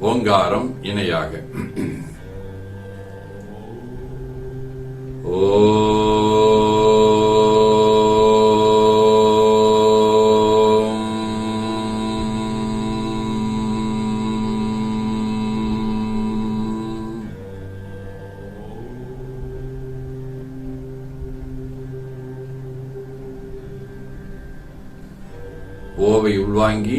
ஓங்காரம் இணையாக. ஓம் ஓவை உள்வாங்கி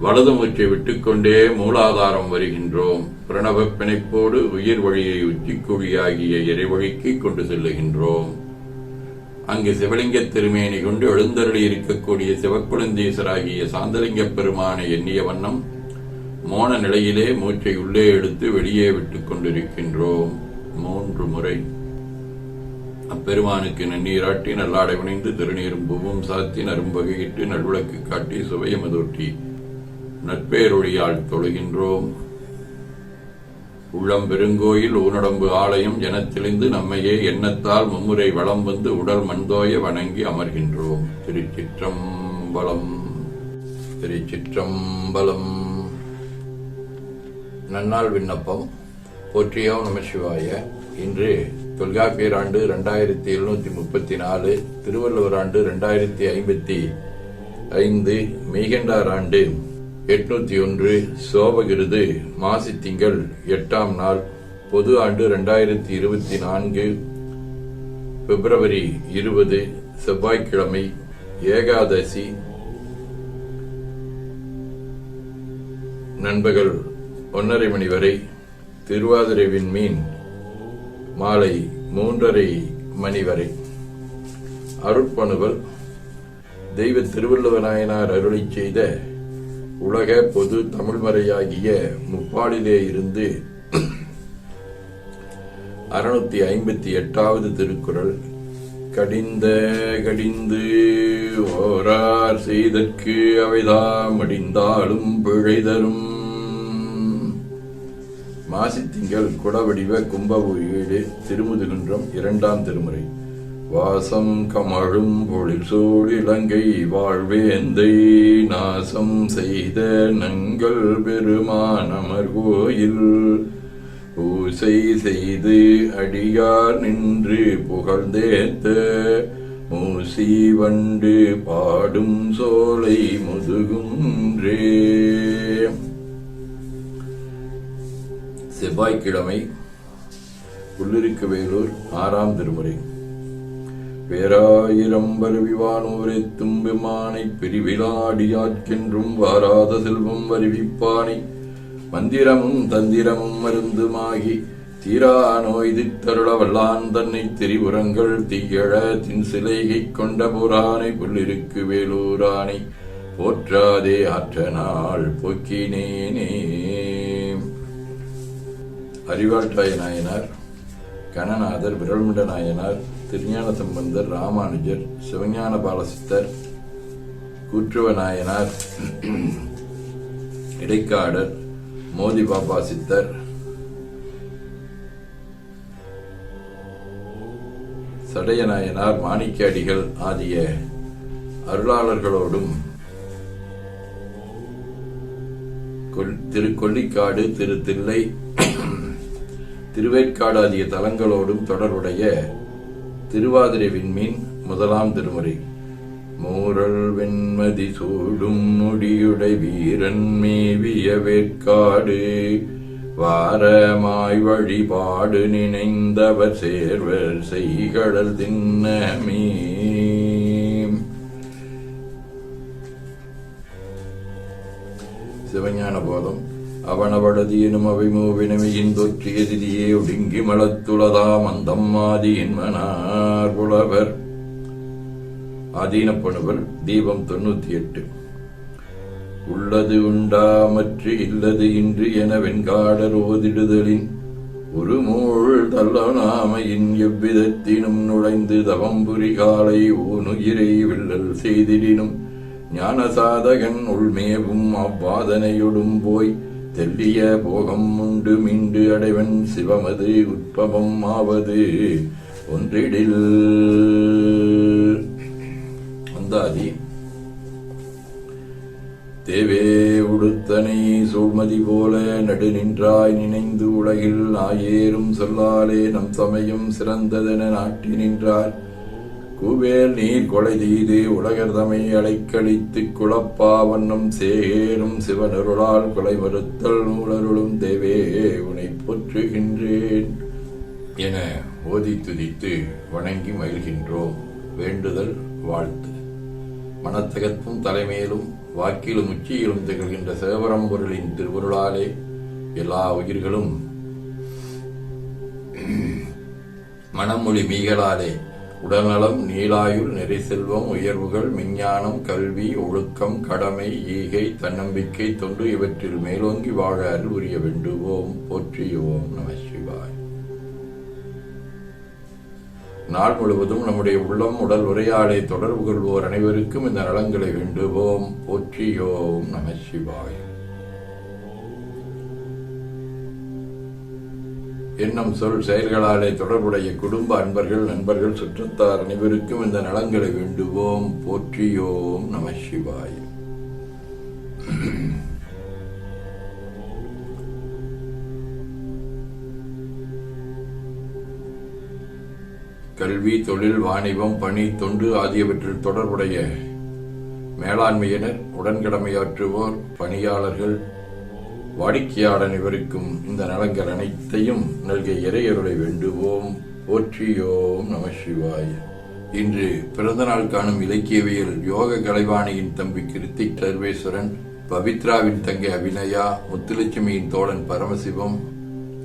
வலது மூச்சை விட்டுக்கொண்டே மூலாதாரம் வருகின்றோம். பிரணவ பிணைப்போடு உயிர் வழியை உச்சிக்குழியாகிய இறைவழிக்கு கொண்டு செல்லுகின்றோம். அங்கு சிவலிங்க திருமேனி கொண்டு எழுந்தருளி இருக்கக்கூடிய சிவக்குழந்தீசராகிய சாந்தலிங்க பெருமானை எண்ணிய வண்ணம் மோன நிலையிலே மூச்சை உள்ளே எடுத்து வெளியே விட்டுக் கொண்டிருக்கின்றோம். மூன்று முறை. அப்பெருமானுக்கு நன்னீராட்டி நல்லாடை வினைந்து திருநீரும் பூவும் சாத்தி நரும்பகையிட்டு நல்விளக்கு காட்டி சுவையமதூட்டி நட்பேரொழியால் தொழுகின்றோம். உள்ளம் பெருங்கோயில் ஊனடம்பு ஆலயம் எனத்திலிருந்து நம்மையே எண்ணத்தால் மும்முறை வளம் வந்து உடல் மண்தோய வணங்கி அமர்கின்றோம். திருச்சிற்றம்பலம் திருச்சிற்றம்பலம். நன்னாள் விண்ணப்பம். போற்றியோ நம சிவாய. இன்று தொல்காப்பியர் ஆண்டு ரெண்டாயிரத்தி எழுநூத்தி முப்பத்தி நாலு திருவள்ளுவர் ஆண்டு ரெண்டாயிரத்தி ஐம்பத்தி ஐந்து மெய்கண்டார் ஆண்டு எட்நூத்தி ஒன்று சோபகிருது மாசி திங்கள் எட்டாம் நாள் பொது ஆண்டு இரண்டாயிரத்தி இருபத்தி நான்கு பிப்ரவரி இருபது செவ்வாய்க்கிழமை ஏகாதசி. நண்பகல் ஒன்றரை மணி வரை திருவாதிரைவின் மீன் மாலை மூன்றரை மணி வரை. அருட்பணுவல் தெய்வ திருவள்ளுவ நாயனார் செய்த உலக பொது தமிழ்மறையாகிய முப்பாலிலே இருந்து அறுநூத்தி ஐம்பத்தி எட்டாவது திருக்குறள் கடிந்த கடிந்து ஓரார் செய்தற்கு அவைதாம் அடிந்தாலும் பிழை தரும். மாசித்திங்கள் குடவடிவ கும்பவு ஏழு திருமுதுகுன்றம் இரண்டாம் திருமுறை. வாசம் கமழும் பொழில் சூழ் இலங்கை வாழ்வேந்தை. நாசம் செய்த நங்கள் பெருமானமர் கோயில் பூசை செய்து அடியார் நின்று புகழ்ந்தேத்த. மூசி வண்டு பாடும் சோலை முதுகுன்றே. செவ்வாய்க்கிழமை உள்ளிருக்க வேலூர் ஆறாம் திருமுறை. பேராயிரம் வருவிவானோரை தும்பிமானை பிரிவிலாடியாட்கென்றும் வாராத செல்வம் வருவிப்பானை. மந்திரமும் தந்திரமும் மருந்துமாகி தீரா நோய் தித்தருள வல்லான் தன்னை திரிபுரங்கள் தீயழ தின் சிலைகை கொண்ட புரானை புள்ளிருக்கு வேலூரானை. போற்றாதே ஆற்ற நாள் போக்கினேனே. அறிவாட்டாய நாயனார் கணநாதர் விரல்முண்ட நாயனார் திருஞான சம்பந்தர் ராமானுஜர் சிவஞான பாலசித்தர் கூற்றுவ நாயனார் இடைக்காடர் மோதி பாபா சித்தர் சடையநாயனார் மாணிக்க அடிகள் ஆகிய அருளாளர்களோடும் திரு கொல்லிக்காடு திரு தில்லை திருவேற்காடு ஆகிய தலங்களோடும் தொடர்புடைய திருவாதிரை விண்மீன் முதலாம் திருமுறை. மூரல் வெண்மதி சூடும் முடியுடை வீரன் மேவிய வேட்காடு வாரமாய் வழிபாடு நினைந்தவர் சேர்வர் செய்கடல் தின்னமே. சிவஞான போதம் அவனவளதியனும் அவை மூவினமையின் தொற்றிய திதியே ஒடுங்கி மலத்துளதாம் அந்தம் ஆதியின் மனார் புலவர் ஆதீனப்பணுவல் தீபம் தொண்ணூத்தி எட்டு உள்ளது உண்டாமற்று இல்லது இன்று என வெண்காடர் ஓதிடுதலின். ஒரு மூழ் தள்ளனாமையின் எவ்விதத்தினும் நுழைந்து தவம்புரி காலை ஊனுயிரை வில்லல் செய்திடினும். ஞானசாதகன் உள்மேவும் அவ்வாதனையொடும் போய் தெல்லிய போகம் உண்டு மீண்டு அடைவன் சிவமது உட்பவம் ஆவது. ஒன்றிடில். அந்தாதி தேவே உடுத்தனை சூழ்மதி போல நடு நின்றாய் நினைந்து உலகில் ஆயேறும் சொல்லாலே நம் சமயம் சிறந்ததென நாட்டி நின்றார். கூவேல் நீர் கொலை செய்து உலகர்தமை தமை அலைக்கழித்துக் குழப்பா வண்ணம் சிவனருளால் கொலை மறுத்தல் நூலருளும் தேவே உனை போற்றுகின்றேன் என ஓதி துதித்து வணங்கி மகிழ்கின்றோம். வேண்டுதல் வாழ்த்து. மனத்தகத்தும் தலைமையிலும் வாக்கிலும் உச்சியிலும் திகழ்கின்ற சிவபரம்பொருளின் திருவருளாலே எல்லா உயிர்களும் மனமொழி மீகளாலே உடல்நலம் நீளாயுள் நிறை செல்வம் உயர்வுகள் விஞ்ஞானம் கல்வி ஒழுக்கம் கடமை ஈகை தன்னம்பிக்கை தொண்டு இவற்றில் மேலோங்கி வாழ அருள் வேண்டுவோம். போற்றியோம் நம சிவாய். நாள் முழுவதும் நம்முடைய உள்ளம் உடல் உரையாடை தொடர்பு கொள்வோர் அனைவருக்கும் இந்த நலங்களை வேண்டுவோம். போற்றியோம் நம சிவாய். என்னும் சொல் செயல்களாலே தொடர்புடைய குடும்ப அன்பர்கள் நண்பர்கள் சுற்றத்தார் அனைவருக்கும் இந்த நலங்களை வேண்டுவோம். போற்றியோம் நம சிவாய். கல்வி தொழில் வாணிபம் பணி தொண்டு ஆகியவற்றில் தொடர்புடைய மேலாண்மையினர் உடன்கடமையாற்றுவோர் பணியாளர்கள் வாடிக்கையாளர் விவரிக்கும் இந்த நலங்கள் அனைத்தையும் நல்கிய இறையருளை வேண்டுவோம். போற்றியோம் நம சிவாய. இன்று பிறந்தநாள் காணும் இலக்கியவியல் யோக கலைவாணியின் தம்பி கிருத்திக் சர்வேஸ்வரன் பவித்ராவின் தங்கை அபிநயா முத்துலட்சுமியின் தோழன் பரமசிவம்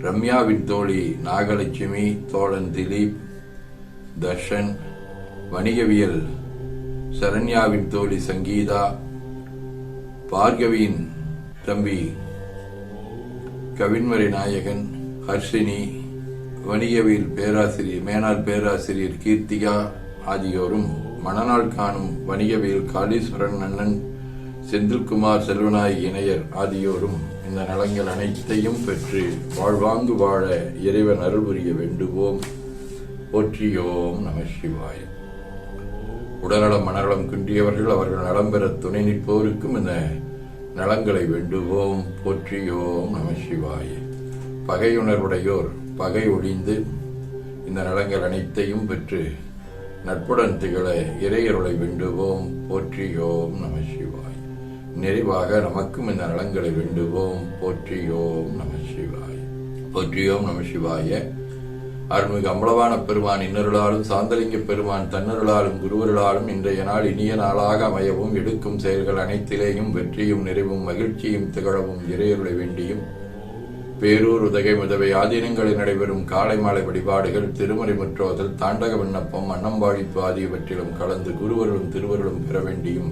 ரம்யாவின் தோழி நாகலட்சுமி தோழன் திலீப் தர்ஷன் வணிகவியல் சரண்யாவின் தோழி சங்கீதா பார்கவியின் தம்பி கவின்மறை நாயகன் ஹர்ஷினி வணிகவியல் பேராசிரியர் மேனாள் பேராசிரியர் கீர்த்திகா ஆகியோரும் மணநாள் காணும் வணிகவியல் காளீஸ்வரன் அண்ணன் செந்தில்குமார் செல்வநாயகி இணையர் ஆகியோரும் இந்த நலங்கள் அனைத்தையும் பெற்று வாழ்வாங்கு வாழ இறைவன் அருள் புரிய வேண்டுவோம். போற்றியோம் நம சிவாய. உடல்நலம் மனநலம் குன்றியவர்கள் அவர்கள் நலம் பெற துணை நிற்போருக்கும் இந்த நலங்களை வேண்டுவோம் போற்றியோம் நம சிவாய. பகையுணர்வுடையோர் பகை ஒழிந்து இந்த நலங்கள் அனைத்தையும் பெற்று நட்புடன் திகழ இறையருளை வேண்டுவோம் போற்றியோம் நம சிவாய். நிறைவாக நமக்கும் இந்த நலங்களை வேண்டுவோம் போற்றியோம் நம சிவாய். போற்றியோம் நம சிவாய. அருள்மிகு அம்பலவான பெருமான் இன்னருளாலும் சாந்தலிங்க பெருமான் தன்னருளாலும் குருவருளாலும் இன்றைய நாள் இனிய நாளாக அமையவும் எடுக்கும் செயல்கள் அனைத்திலேயும் வெற்றியும் நிறைவும் மகிழ்ச்சியும் திகழவும் இறையருளை வேண்டியும். பேரூர் உதகை முதவை ஆதீனங்களில் நடைபெறும் காலை மாலை வழிபாடுகள் திருமறை முற்றோதல் தாண்டக விண்ணப்பம் அன்னம்பாழிப்பு ஆகியவற்றிலும் கலந்து குருவருளும் திருவருளும் பெற வேண்டியும்.